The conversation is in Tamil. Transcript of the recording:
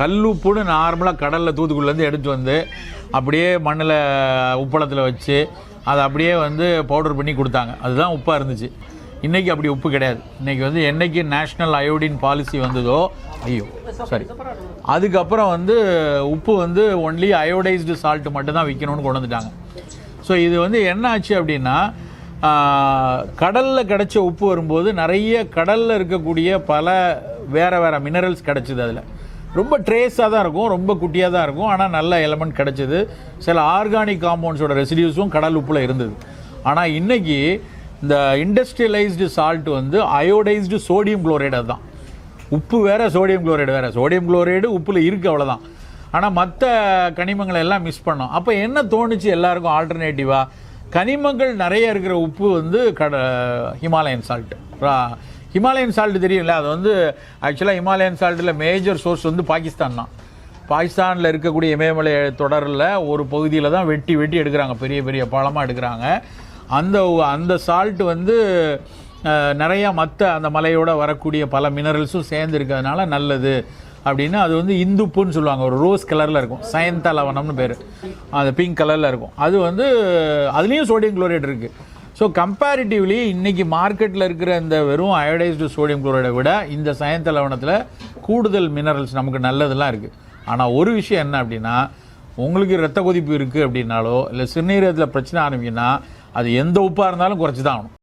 கல் உப்புன்னு நார்மலாக கடலில் தூத்துக்குள்ளேருந்து எடுத்து வந்து அப்படியே மண்ணில் உப்பளத்தில் வச்சு அதை அப்படியே வந்து பவுடர் பண்ணி கொடுத்தாங்க. அதுதான் உப்பாக இருந்துச்சு. இன்றைக்கி அப்படி உப்பு கிடையாது. இன்றைக்கி வந்து என்றைக்கு நேஷ்னல் அயோடின் பாலிசி வந்ததோ ஐயோ சரி அதுக்கப்புறம் வந்து உப்பு வந்து ஒன்லி அயோடைஸ்டு சால்ட்டு மட்டும்தான் விற்கணும்னு கொண்டு வந்துட்டாங்க. ஸோ இது வந்து என்ன ஆச்சு அப்படின்னா கடலில் கிடச்ச உப்பு வரும்போது நிறைய கடலில் இருக்கக்கூடிய பல வேற வேறு மினரல்ஸ் கிடச்சிது அதில். ரொம்ப ட்ரேஸாக தான் இருக்கும் ரொம்ப குட்டியாக தான் இருக்கும். ஆனால் நல்ல எலமெண்ட் கிடச்சிது. சில ஆர்கானிக் காம்பவுண்ட்ஸோட ரெசிடியூஸும் கடல் உப்பில் இருந்தது. ஆனால் இன்னைக்கு இந்த இண்டஸ்ட்ரியலைஸ்டு சால்ட் வந்து அயோடைஸ்டு சோடியம் குளோரைடு அதுதான். உப்பு வேறு சோடியம் குளோரைடு வேறு. சோடியம் குளோரைடு உப்பில் இருக்குது அவ்வளோதான் ஆனால் மற்ற கனிமங்களை எல்லாம் மிஸ் பண்ணோம். அப்போ என்ன தோணுச்சு எல்லாருக்கும் ஆல்டர்னேட்டிவாக கனிமங்கள் நிறைய இருக்கிற உப்பு வந்து கட ஹிமாலயன் சால்ட் ஹிமாலயன் சால்ட் தெரியும்ல? அது வந்து ஆக்சுவலாக ஹிமாலயன் சால்ட்டில் மேஜர் சோர்ஸ் வந்து பாகிஸ்தான் தான். பாகிஸ்தானில் இருக்கக்கூடிய இமயமலை தொடரில் ஒரு பகுதியில் தான் வெட்டி வெட்டி எடுக்கிறாங்க. பெரிய பெரிய பழமாக எடுக்கிறாங்க. அந்த அந்த சால்ட் வந்து நிறையா மற்ற அந்த மலையோட வரக்கூடிய பல மினரல்ஸும் சேர்ந்து இருக்கிறதுனால நல்லது. அப்படின்னு அது வந்து இந்துப்புன்னு சொல்லுவாங்க. ஒரு ரோஸ் கலரில் இருக்கும். சயந்தா லவணம்னு பேர். அது பிங்க் கலரில் இருக்கும். அது வந்து அதுலேயும் சோடியம் குளோரேட் இருக்குது ஸோ கம்பேரிட்டிவ்லி இன்னைக்கு மார்க்கெட்டில் இருக்கிற இந்த வெறும் அயோடைஸ்டு சோடியம் குளோரைடை விட இந்த சயந்த லவணத்தில் கூடுதல் மினரல்ஸ் நமக்கு நல்லதெல்லாம் இருக்குது ஆனால் ஒரு விஷயம் என்ன அப்படின்னா உங்களுக்கு ரத்த கொதிப்பு இருக்குது அப்படின்னாலோ இல்லை சிறுநீரகத்தில் பிரச்சனை ஆரம்பிக்குன்னா அது எந்த உப்பாக இருந்தாலும் குறைச்சி தான் ஆகணும்.